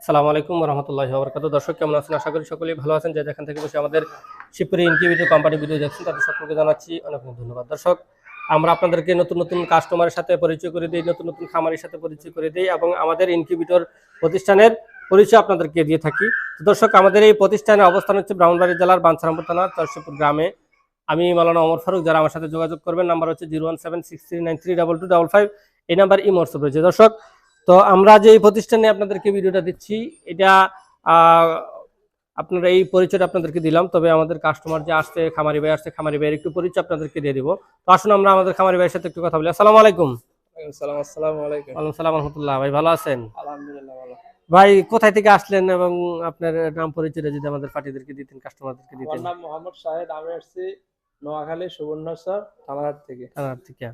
আসসালামু আলাইকুম রহমতুল্লাহ বরকাত দর্শক, কেমন আছেন? আশা করি সকলেই ভালো আছেন। যে যেখান থেকে বসে আমাদের শিবপুরি ইনকিউবেটর কোম্পানি ভিডিও দেখছেন, তাদের সকলকে জানাচ্ছি অনেক অনেক ধন্যবাদ। দর্শক, আমরা আপনাদেরকে নতুন নতুন কাস্টমারের সাথে পরিচয় করে দিই, নতুন নতুন খামারের সাথে পরিচয় করে দিই এবং আমাদের ইনকিউবেটর প্রতিষ্ঠানের পরিচয় আপনাদেরকে দিয়ে থাকি। দর্শক, আমাদের এই প্রতিষ্ঠানের অবস্থান হচ্ছে ব্রাহ্মণবাড়ি জেলার বাঞ্ছারামপুর থানার চরশিপুর গ্রামে। আমি মালানা ওমর ফারুক, যারা আমার সাথে যোগাযোগ করবেন, নাম্বার হচ্ছে zero one seven six three nine three double two double five এই নাম্বার ই হোয়াটসঅ্যাপ রয়েছে। দর্শক তো আমরা যে এই প্রতিষ্ঠানে আপনাদেরকে ভিডিওটা দিচ্ছি এটা আহ, আপনারা এই পরিচয়টা আপনাদেরকে দিলাম তবে আমাদের কাস্টমার যে আসছে খামারি ভাই আসছে খামারি ভাইয়ের একটু পরিচয় আপনাদেরকে দিয়ে দিব। তো আসুন আমরা আমাদের খামারি ভাইয়ের সাথে একটু কথা বলি। আসসালামু আলাইকুম। ভাই ভালো আছেন? ভাই কোথায় থেকে আসলেন এবং আপনার নাম পরিচয়টা যদি আমাদের পার্টিদেরকে দিতেন কাস্টমারদেরকে দিতেন? নাম মোহাম্মদ শাহেদ আমি আসছি নোয়াখালী থানাহাট থেকে। থানার থেকে।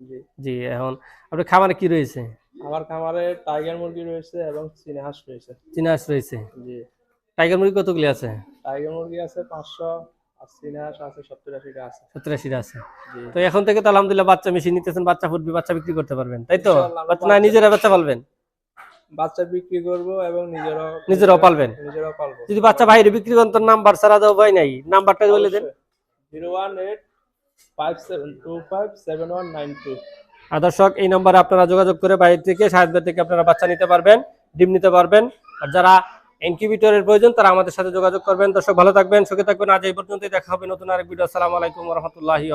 জি। জি এখন আপনার খামারে কি রয়েছে? আমার খামারে টাইগার মুরগি রয়েছে এবং চীনা হাঁস রয়েছে। চিনাস রয়েছে? জি। টাইগার মুরগি কতগুলি আছে? টাইগার মুরগি আছে পাঁচশো তো এখন থেকে তো আলহামদুলিল্লাহ বাচ্চা মেশিন নিতেছেন বাচ্চা ফুটবি বাচ্চা বিক্রি করতে পারবেন তাই তো? না নিজেরা বাচ্চা পালবেন? বাচ্চা বিক্রি করব এবং নিজেরাও নিজেরাও পালবেন? নিজেরাও পালবো। যদি বাচ্চা বাইরে বিক্রি করেন নাম্বার নাই। নাম্বারটা বলে দেন। Zero one eight five seven two five seven one nine two. দর্শক, এই নম্বরে আপনারা যোগাযোগ করে বাইরে থেকে সাহায্য থেকে আপনারা বাচ্চা নিতে পারবেন, ডিম নিতে পারবেন। আর যারা ইনকিউবেটরের প্রয়োজন, তারা আমাদের সাথে যোগাযোগ করবেন। দর্শক, ভালো থাকবেন, সুখে থাকবেন। আজ এই পর্যন্তই। দেখা হবে নতুন আরেক ভিডিও আসসালামু আলাইকুম রহমতুল্লাহি